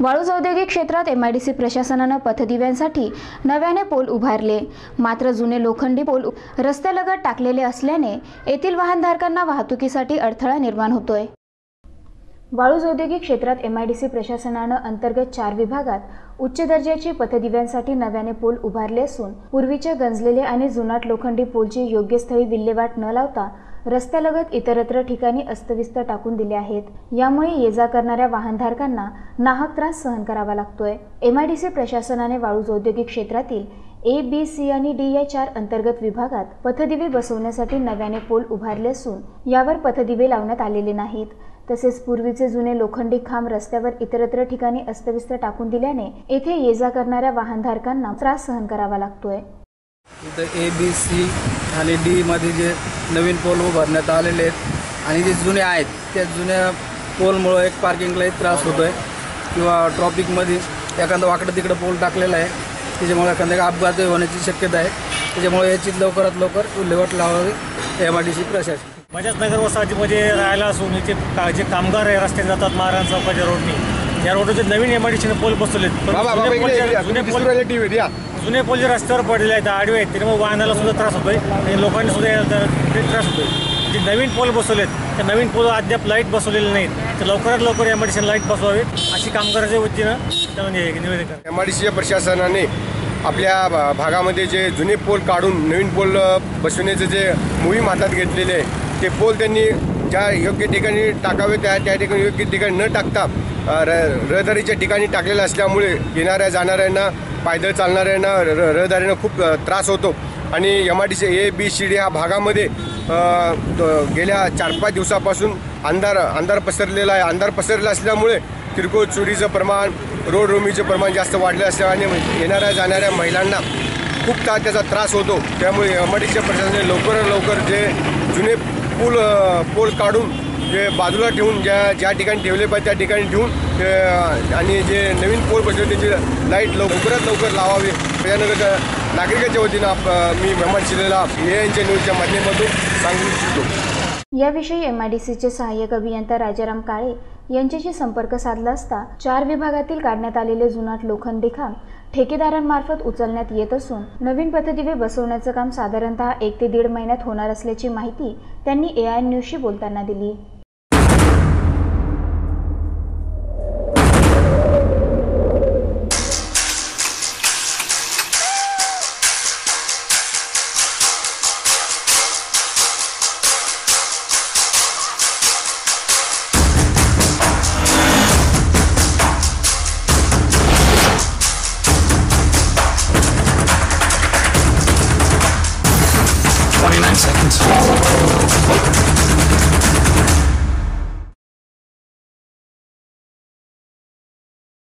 वाळूज औद्योगिक क्षेत्रात एमआयडीसी प्रशासनानं पथदिव्यांसाठी नव्याने पोल उभारले. मात्र जुने लोखंडी पोल रस्त्यालगत टाकलेले असल्याने येथील वाहनधारकांना वाहतुकीसाठी अडथळा निर्माण होतोय. वाळूज औद्योगिक क्षेत्रात एमआयडीसी प्रशासनानं अंतर्गत चार विभागात उच्च दर्जाची पथदिव्यांसाठी नव्याने पोल उभारले असून पूर्वीच्या गंजलेले आणि जुनाट लोखंडी पोलची योग्य स्थळी विल्हेवाट न लावता रस्त्यालगत इतरत्र ठिकाणी अस्तव्यस्त टाकून दिले आहेत. यामुळे ये जा करणाऱ्या वाहनधारकांना नाहक त्रास सहन करावा लागतोय. सी प्रशासनाने वाळूज औद्योगिक क्षेत्रातील ए बी सी आणि डी या चार अंतर्गत विभागात पथदिवे बसवण्यासाठी नव्याने पोल उभारले असून यावर पथदिवे लावण्यात आलेले नाहीत. तसेच पूर्वीचे जुने लोखंडी खांब रस्त्यावर इतरत्र ठिकाणी अस्तव्यस्त टाकून दिल्याने येथे ये जा करणाऱ्या वाहनधारकांना त्रास सहन करावा लागतोय. ए बी सी आणि डीमध्ये जे नवीन पोल उभारण्यात आलेले आहेत आणि जे जुने आहेत त्या जुन्या पोलमुळं एक पार्किंगला एक त्रास होतो आहे किंवा ट्रॉफिकमध्ये एखादं वाकडं तिकडं पोल टाकलेलं आहे त्याच्यामुळे एखाद्या अपघात होण्याची शक्यता आहे. त्याच्यामुळे याची लवकरात लवकर विल्हेवाट लावावी एम आय डी सी प्रशासन. बजाज नगर वसाहतीमध्ये राहायला असून इथे का जे कामगार आहे रस्त्याने जातात महाराज चौकाच्या रोडनी. या रोडचे नवीन पोल बसवलेत बाबा जुने बाबा इकडे पोलचे- या. जुने पोल जुने पोल जे रस्त्यावर पडलेले आहेत आडवे आहेत त्याच्यामुळे वाहनाला सुद्धा त्रास होतोय आणि लोकांनी सुद्धा ते त्रास होतोय. जे नवीन पोल बसवलेत त्या नवीन पोल अद्याप लाइट बसवलेले नाहीत. तर लवकरात लवकर एमआयडीसीने लाइट बसवावी अशी कामगाराच्या वतीनं त्यामध्ये निवेदन एम आय डी सीच्या प्रशासनाने आपल्या भा- भागामध्ये जे जुने पोल काढून नवीन पोल बसवण्याचे जे मोहीम हातात घेतलेले आहे ते पोल त्यांनी ज्या योग्य ठिकाणी टाकावे त्या त्या ठिकाणी योग्य ठिकाणी न टाकता र रहदारीच्या ठिकाणी टाकलेलं असल्यामुळे येणाऱ्या जाणाऱ्यांना पायदळ चालणाऱ्यांना र रहदारीनं खूप त्रास होतो. आणि M I D C A B C D ह्या भागामध्ये गेल्या चार पाच दिवसापासून अंधार अंधार पसरलेला आहे. अंधार पसरलेला असल्यामुळे किरकोळ चोरीचं प्रमाण रोड रोमीचं प्रमाण जास्त वाढलं असल्याने येणाऱ्या जाणाऱ्या महिलांना खूप ता त्याचा त्रास होतो. त्यामुळे एम आय डी सी प्रशासनाने लवकरात लवकर जे जुने पूल पोल काढून जे बाजूला ठेवून ज्या ज्या ठिकाणी ठेवले पाहिजे त्या ठिकाणी ठेवून आणि जे नवीन पोल बसले त्याची लाइट लवकरात लवकर लावावी. त्यानंतर नागरिकांच्या वतीनं मी मेहमान शिलेला ए एनच्या न्यूजच्या माध्यमातून सांगू इच्छितो. याविषयी एमआयडीसीचे सहाय्यक अभियंता राजाराम काळे यांच्याशी संपर्क साधला असता चार विभागातील काढण्यात आलेले जुनाट लोखंडी खांब ठेकेदारांमार्फत उचलण्यात येत असून नवीन पथदिवे बसवण्याचं काम साधारणतः एक ते दीड महिन्यात होणार असल्याची माहिती त्यांनी ए आय न्यूजशी बोलताना दिली. Thank